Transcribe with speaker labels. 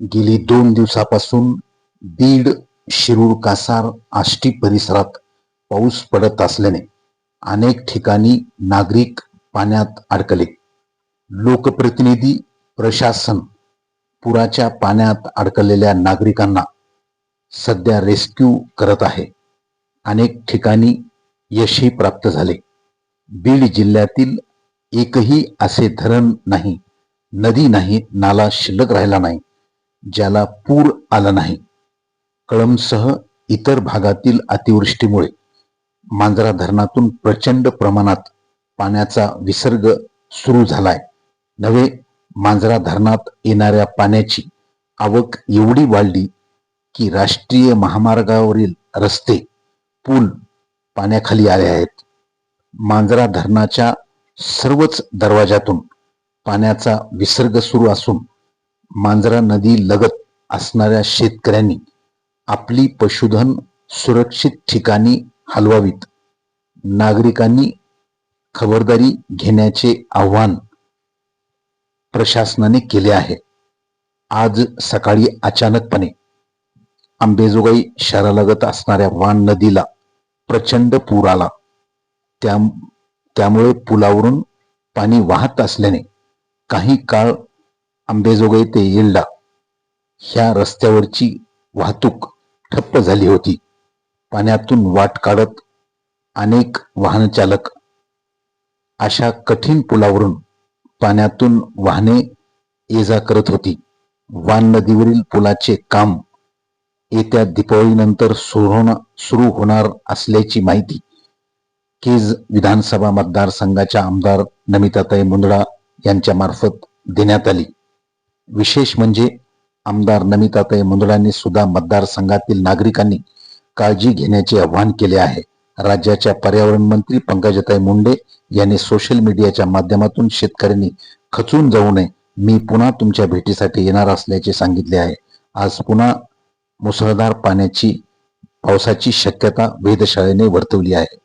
Speaker 1: गेली दोन दिवसापासून बीड शिरूर कासार आष्टी परिसरात पाऊस पडत असल्याने अनेक ठिकाणी नागरिक पाण्यात अडकले. लोकप्रतिनिधी प्रशासन पुराच्या पाण्यात अडकलेल्या नागरिकांना सध्या रेस्क्यू करत आहे. अनेक ठिकाणी यशही प्राप्त झाले. बीड जिल्ह्यातील एकही असे धरण नाही. नदी नाही नाला शिल्लक राहिला नाही. ज्याला पूर आला नाही. कळमसह इतर भागातील अतिवृष्टीमुळे मांजरा धरणातून प्रचंड प्रमाणात पाण्याचा विसर्ग सुरू झालाय. नवे मांजरा धरणात येणाऱ्या पाण्याची आवक एवढी वाढली की राष्ट्रीय महामार्गावरील रस्ते पूल पाण्याखाली आले आहेत. मांजरा धरणाच्या सर्वच दरवाजातून पाण्याचा विसर्ग सुरू असून मांजरा नदी लगत असणाऱ्या शेतकऱ्यांनी आपली पशुधन सुरक्षित ठिकाणी हलवावीत. नागरिकांनी खबरदारी घेण्याचे आवाहन प्रशासनाने केले आहे. आज सकाळी अचानकपणे आंबेजोगाई शहरालगत असणाऱ्या वान नदीला प्रचंड पूर आला. त्या त्यामुळे पुलावरून पाणी वाहत असल्याने काही काळ आंबेजोगाई ते येल्डा ह्या रस्त्यावरची वाहतूक ठप्प झाली होती. पाण्यातून वाट काढत अनेक वाहनचालक अशा कठीण पुलावरून पाण्यातून वाहने ये जा करत होती. वान नदीवरील पुलाचे काम येत्या दीपावलीनंतर सुरू होणार असल्याची माहिती केज विधानसभा मतदारसंघाच्या आमदार नमिताताई मुंदडा यांच्या मार्फत देण्यात आली. विशेष म्हणजे आमदार नमिताताई मुंदडांनी सुद्धा मतदारसंघातील नागरिकांनी काळजी घेण्याचे आवाहन केले आहे. राज्याच्या पर्यावरण मंत्री पंकजाताई मुंडे यांनी सोशल मीडियाच्या माध्यमातून शेतकऱ्यांनी खचून जाऊ नये. मी पुन्हा तुमच्या भेटीसाठी येणार असल्याचे सांगितले आहे. आज पुन्हा मुसळधार पाण्याची पावसाची शक्यता वेधशाळेने वर्तवली आहे.